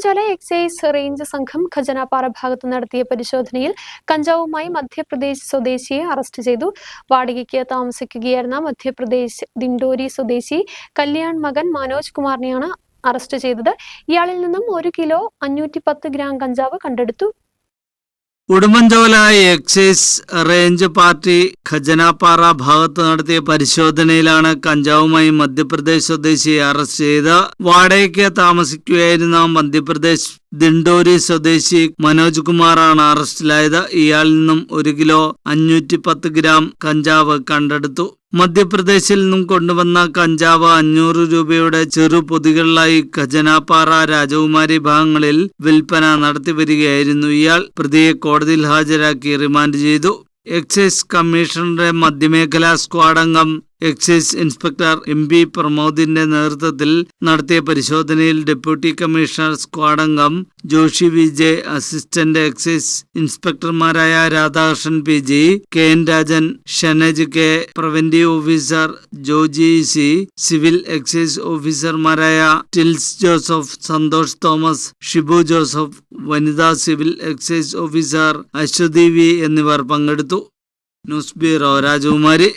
Udumbanchola excise range സംഘം ഖജനാപ്പാറ ഭാഗത്ത് നടത്തിയ പരിശോധനയിൽ കഞ്ചാവുമായി മധ്യപ്രദേശ് സ്വദേശിയെ അറസ്റ്റ് ചെയ്തു. വാടകയ്ക്ക് താമസിക്കുകയായിരുന്ന മധ്യപ്രദേശ് ദിൻഡോരി സ്വദേശി കല്യാൺ മകൻ മനോജ് കുമാറിനെയാണ് അറസ്റ്റ് ചെയ്തത്. ഇയാളിൽ നിന്നും ഒരു കിലോ അഞ്ഞൂറ്റി പത്ത് ഗ്രാം കഞ്ചാവ് കണ്ടെടുത്തു. Udumbanchola excise range party Khajanappara ഭാഗത്ത് നടത്തിയ പരിശോധനയിലാണ് കഞ്ചാവുമായി മധ്യപ്രദേശ് സ്വദേശിയെ അറസ്റ്റ് ചെയ്ത് വാടകയ്ക്ക് താമസിക്കുകയായിരുന്ന മധ്യപ്രദേശ് ദിണ്ടോരി സ്വദേശി മനോജ് കുമാറാണ് അറസ്റ്റിലായത് ഇയാളിൽ നിന്നും ഒരു കിലോ അഞ്ഞൂറ്റി ഗ്രാം കഞ്ചാവ് കണ്ടെടുത്തു. മധ്യപ്രദേശിൽ നിന്നും കൊണ്ടുവന്ന കഞ്ചാവ് അഞ്ഞൂറ് രൂപയുടെ ചെറു പൊതികളിലായി ഖജനാപ്പാറ രാജകുമാരി ഭാഗങ്ങളിൽ വിൽപ്പന നടത്തിവരികയായിരുന്നു ഇയാൾ. പ്രതിയെ കോടതിയിൽ ഹാജരാക്കി റിമാൻഡ് ചെയ്തു. എക്സൈസ് കമ്മീഷണറുടെ മധ്യമേഖലാ സ്ക്വാഡ് അംഗം എക്സൈസ് ഇൻസ്പെക്ടർ എം പി പ്രമോദിന്റെ നേതൃത്വത്തിൽ നടത്തിയ പരിശോധനയിൽ ഡെപ്യൂട്ടി കമ്മീഷണർ സ്ക്വാഡ് അംഗം Joshi V J assistant excise ഇൻസ്പെക്ടർമാരായ Radhakrishnan P G K N Rajan Shanaj K preventive officer Joji C civil excise ഓഫീസർമാരായ ടിൽസ് ജോസഫ് സന്തോഷ് തോമസ് ഷിബു ജോസഫ് വനിതാ civil excise officer Aswathy V എന്നിവർ പങ്കെടുത്തു. News bureau രാജകുമാരി.